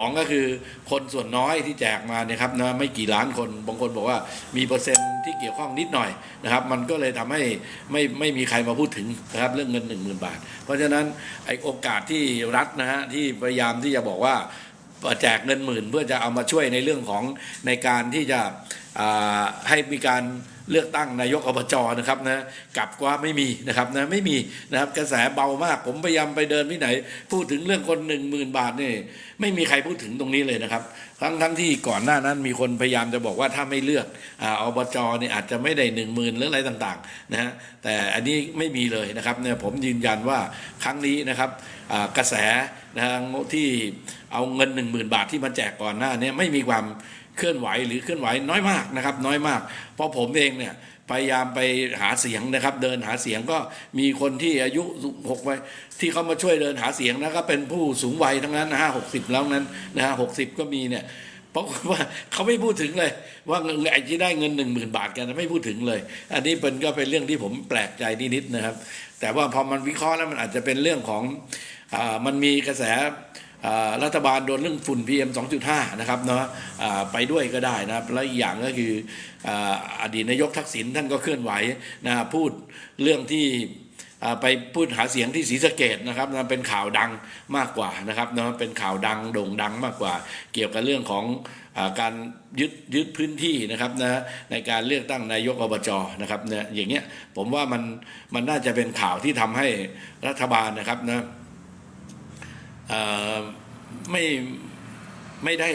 สองก็คือคนส่วนน้อยที่แจกมาเนี่ยครับนะไม่กี่ล้านคนบางคนบอกว่ามีเปอร์เซ็นต์ที่เกี่ยวข้องนิดหน่อยนะครับ มันก็เลยทำให้ไม่ไม่มีใครมาพูดถึงนะครับเรื่องเงิน 1 0,000 บาท เพราะฉะนั้นไอโอกาสที่รัฐนะฮะที่พยายามที่จะบอกว่าแจกเงินหมื่นเพื่อจะเอามาช่วยในเรื่องของในการที่จะ ให้มีการเลือกตั้งนายกอบจนะครับนะกลับว่าไม่มีนะครับนะไม่มีนะครับกระแสเบามาก ผมพยายามไปเดินที่ไหน พูดถึงเรื่องคนหนึ่งหมื่นบาทนี่ไม่มีใครพูดถึงตรงนี้เลยนะครับ ทั้งทั้งที่ก่อนหน้านั้นมีคนพยายามจะบอกว่าถ้าไม่เลือกอบจเนี่ยอาจจะไม่ได้หนึ่งหมื่นหรืออะไรต่างๆนะฮะแต่อันนี้ไม่มีเลยนะครับเนี่ยผมยืนยันว่าครั้งนี้นะครับกระแสนะที่เอาเงิน 1 0,000 บาทที่มาแจกก่อนหน้านี้ไม่มีความ เคลื่อนไหวหรือเคลื่อนไหวน้อยมากนะครับน้อยมาก เพราะผมเองเนี่ยพยายามไปหาเสียงนะครับ เดินหาเสียงก็มีคนที่อายุหกวัยที่เขามาช่วยเดินหาเสียงนะก็เป็นผู้สูงวัยทั้งนั้นนะฮะหกสิบแล้วนั้นนะฮะหกสิบก็มีเนี่ยเพราะว่าเขาไม่พูดถึงเลย ว่าเงินไอ้ที่ได้เงินหนึ่งหมื่นบาทกันไม่พูดถึงเลย อันนี้เป็นก็เป็นเรื่องที่ผมแปลกใจนิดๆนะครับ แต่ว่าพอมันวิเคราะห์แล้วมันอาจจะเป็นเรื่องของอมันมีกระแส รัฐบาลโดนเรื่องฝุ่น PM 2.5 นะครับเนาะไปด้วยก็ได้นะครับแล้วอีกอย่างก็คืออดีตนายกทักษิณท่านก็เคลื่อนไหวนะพูดเรื่องที่ไปพูดหาเสียงที่ศรีสะเกดนะครับนะเป็นข่าวดังมากกว่านะครับนะเป็นข่าวดังโด่งดังมากกว่า เกี่ยวกับเรื่องของการยึดยึดพื้นที่นะครับนะในการเลือกตั้งนายกอบจนะครับเนี่ยอย่างเงี้ยผมว่ามันมันน่าจะเป็นข่าวที่ทำให้รัฐบาลนะครับนะเอ่อ ไม่ไม่ได้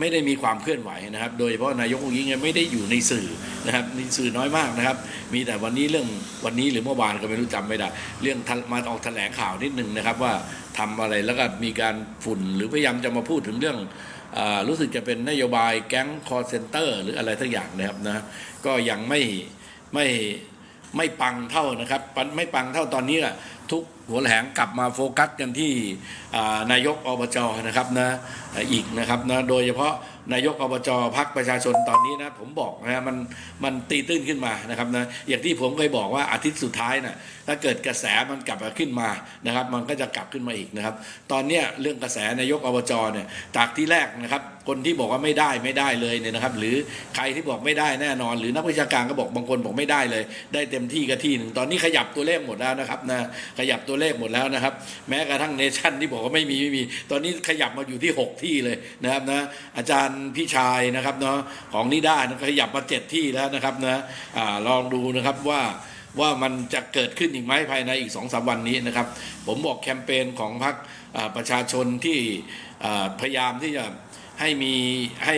ไม่ได้มีความเคลื่อนไหวนะครับ โดยเฉพาะนายกองยิงไม่ได้อยู่ในสื่อนะครับในสื่อน้อยมากนะครับ มีแต่วันนี้เรื่องวันนี้หรือเมื่อวานก็ไม่รู้จำไม่ได้ เรื่องมาออกแถลงข่าวนิดนึงนะครับว่าทำอะไรแล้วก็มีการฝุ่นหรือพยายามจะมาพูดถึงเรื่องรู้สึกจะเป็นนโยบายแก๊งคอร์เซนเตอร์หรืออะไรทั้งอย่างนะครับนะก็ยังไม่ไม่ไม่ปังเท่านะครับ ไม่ปังเท่าตอนนี้อะทุก หัวแหลงกลับมาโฟกัสกันที่นายกอบจนะครับนะอีกนะครับนะโดยเฉพาะนายกอบจพักประชาชนตอนนี้นะผมบอกนะมันมันตีตื้นขึ้นมานะครับนะอย่างที่ผมเคยบอกว่าอาทิตย์สุดท้ายนะถ้าเกิดกระแสมันกลับมาขึ้นมานะครับ มันก็จะกลับขึ้นมาอีกนะครับ ตอนนี้เรื่องกระแสนายกอบจเนี่ยจากที่แรกนะครับ คนที่บอกว่าไม่ได้ไม่ได้เลยเนี่ยนะครับ หรือใครที่บอกไม่ได้แน่นอน หรือนักวิชาการก็บอกบางคนบอกไม่ได้เลย ได้เต็มที่ก็ที่หนึ่งตอนนี้ขยับตัวเลขหมดแล้วนะครับนะขยับตัวเลขหมดแล้วนะครับ แม้กระทั่งเนชั่นที่บอกว่าไม่มีไม่มี ตอนนี้ขยับมาอยู่ที่ 6 ที่เลยนะครับนะอาจารย์พี่ชายนะครับเนาะของนิด้านะขยับมาเจ็ดที่แล้วนะครับนะอ่าลองดูนะครับว่าว่ามันจะเกิดขึ้นอีกไหมภายในอีกสองสามวันนี้นะครับ ผมบอกแคมเปญของพรรคประชาชนที่พยายามที่จะให้มีให้